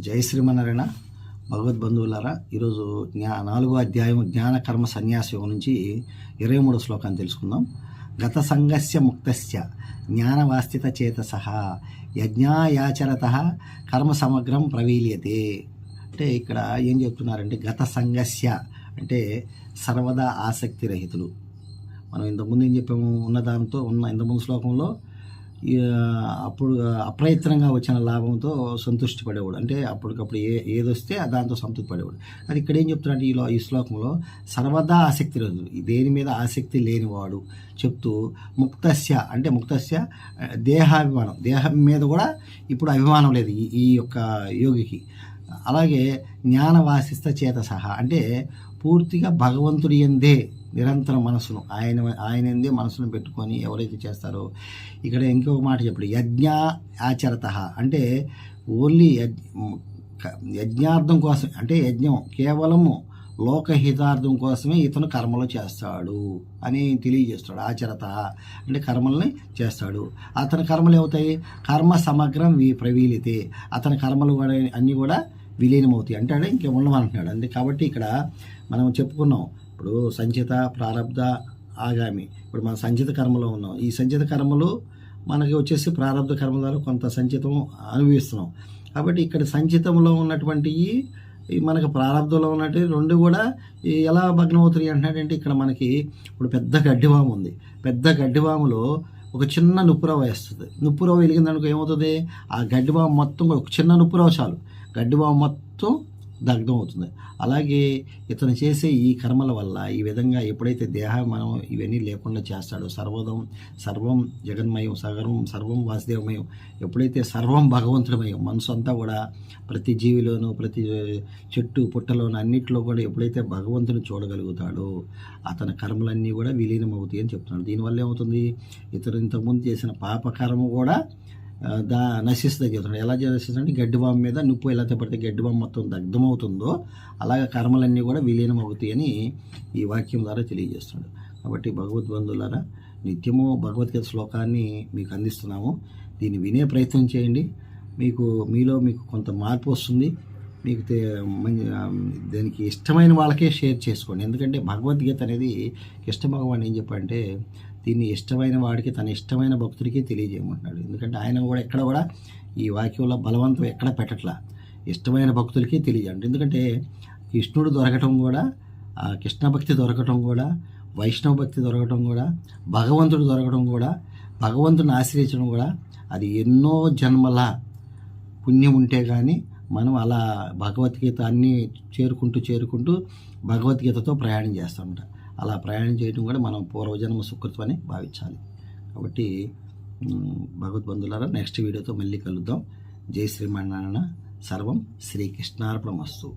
జై శ్రీమన్నారాయణ. భగవద్బంధువులారా ఈరోజు జ్ఞా నాలుగో అధ్యాయం జ్ఞాన కర్మ సన్యాస యోగం నుంచి ఇరవై మూడో శ్లోకాన్ని తెలుసుకుందాం. గత సంగస్య ముక్తస్య జ్ఞానవాస్థిత చేతస యజ్ఞాయాచరత కర్మ సమగ్రం ప్రవీల్యతే. అంటే ఇక్కడ ఏం చెప్తున్నారంటే గత సంగస్య అంటే సర్వదా ఆసక్తి రహితులు. మనం ఇంతకుముందు ఏం చెప్పాము? ఉన్న దాంతో ఉన్న ఇంతకుముందు శ్లోకంలో అప్పుడు అప్రయత్నంగా వచ్చిన లాభంతో సంతృష్టి పడేవాడు. అంటే అప్పటికప్పుడు ఏ ఏది వస్తే దాంతో సంతృప్తి పడేవాడు. అది ఇక్కడ ఏం చెప్తున్నాడు ఈ లో- ఈ శ్లోకంలో సర్వదా ఆసక్తి లేదు. దేని మీద ఆసక్తి లేనివాడు చెప్తూ ముక్తస్య అంటే ముక్తస్య దేహాభిమానం. దేహం మీద కూడా ఇప్పుడు అభిమానం లేదు ఈ ఈ యొక్క యోగికి. అలాగే జ్ఞానవాసిస్త చేత సహా అంటే పూర్తిగా భగవంతుడి ఎందే నిరంతరం మనసును ఆయన ఆయనందే మనసును పెట్టుకొని ఎవరైతే చేస్తారో ఇక్కడ ఇంకొక మాట చెప్పడు. యజ్ఞ ఆచరత. అంటే ఓన్లీ యజ్ యజ్ఞార్థం కోసం అంటే యజ్ఞం కేవలము లోకహితార్థం కోసమే ఇతను కర్మలు చేస్తాడు అని తెలియజేస్తాడు. ఆచరత అంటే కర్మల్ని చేస్తాడు. అతని కర్మలు ఏమవుతాయి? కర్మ సమగ్రం వి ప్రవీలితే అతని కర్మలు కూడా అన్నీ కూడా విలీనమవుతాయి. అంటాడు ఇంకే ఉండమంటున్నాడు అంతే కాబట్టి ఇక్కడ మనం చెప్పుకున్నాం ఇప్పుడు సంచిత ప్రారంధ ఆగామి. ఇప్పుడు మన సంచిత కర్మలో ఉన్నాం. ఈ సంచిత కర్మలు మనకి వచ్చేసి ప్రారంభ కర్మ ద్వారా కొంత సంచితం అనుభవిస్తున్నాం. కాబట్టి ఇక్కడ సంచితంలో ఉన్నటువంటి ఈ మనకు ప్రారంభంలో ఉన్నట్టు రెండు కూడా ఎలా భగ్నం అవుతాయి అంటున్నాడంటే ఇక్కడ మనకి ఇప్పుడు పెద్ద గడ్డివాము ఉంది. పెద్ద గడ్డివాములో ఒక చిన్న నుప్పురవ వేస్తుంది. నుప్పురవ వెలిగిందనుకో ఏమవుతుంది? ఆ గడ్డివాము మొత్తం ఒక చిన్న నుప్పురవ చాలు. గడ్డివాము మొత్తం దగ్ధం అవుతుంది అలాగే ఇతను చేసే ఈ కర్మల వల్ల ఈ విధంగా ఎప్పుడైతే దేహం మనం ఇవన్నీ లేకుండా చేస్తాడో సర్వదం సర్వం జగన్మయం సగర్వం సర్వం వాసుదేవమయం ఎప్పుడైతే సర్వం భగవంతుడమయం మనసు అంతా కూడా ప్రతి జీవిలోనూ ప్రతి చెట్టు పుట్టలోనూ అన్నిట్లో కూడా ఎప్పుడైతే భగవంతుని చూడగలుగుతాడో అతని కర్మలన్నీ కూడా విలీనం అవుతాయి అని చెప్తున్నాడు. దీనివల్ల ఏమవుతుంది? ఇతను ఇంతకుముందు చేసిన పాపకర్మ కూడా దా నశిస్తుంది చెప్తున్నాడు ఎలా నశిస్తుంది గడ్డిబామ్ మీద నిప్పు ఎలా పడితే గడ్డిబామ్ మొత్తం దగ్ధమవుతుందో అలాగే కర్మలన్నీ కూడా విలీనం అవుతాయి అని ఈ వాక్యం ద్వారా తెలియజేస్తున్నాడు. కాబట్టి భగవద్బంధులారా నిత్యము భగవద్గీత శ్లోకాన్ని మీకు అందిస్తున్నాము. దీన్ని వినే ప్రయత్నం చేయండి. మీకు మీలో మీకు కొంత మార్పు వస్తుంది. మీకు మంచి- దానికి ఇష్టమైన వాళ్ళకే షేర్ చేసుకోండి. ఎందుకంటే భగవద్గీత అనేది కృష్ణ భగవాన్ ఏం చెప్పంటే దీన్ని ఇష్టమైన వాడికి తన ఇష్టమైన భక్తుడికి తెలియజేయమంటున్నాడు. ఎందుకంటే ఆయన కూడా ఎక్కడ కూడా ఈ వాక్యంలో బలవంతం ఎక్కడ పెట్టట్లా. ఇష్టమైన భక్తులకి తెలియజేయండి ఎందుకంటే కృష్ణుడు దొరకటం కూడా కృష్ణ భక్తి దొరకటం కూడా వైష్ణవ భక్తి దొరకటం కూడా భగవంతుడు దొరకటం కూడా భగవంతుని ఆశ్రయించడం కూడా అది ఎన్నో జన్మల పుణ్యం ఉంటే కానీ మనం అలా భగవద్గీత అన్నీ చేరుకుంటూ చేరుకుంటూ భగవద్గీతతో ప్రయాణం చేస్తామంట. అలా ప్రయాణం చేయడం కూడా మనం పూర్వజన్మ సుకృతం అని భావించాలి. కాబట్టి భగవద్బంధులారా నెక్స్ట్ వీడియోతో మళ్ళీ కలుద్దాం. జై శ్రీమన్నారాయణ సర్వం శ్రీకృష్ణార్పణమస్తు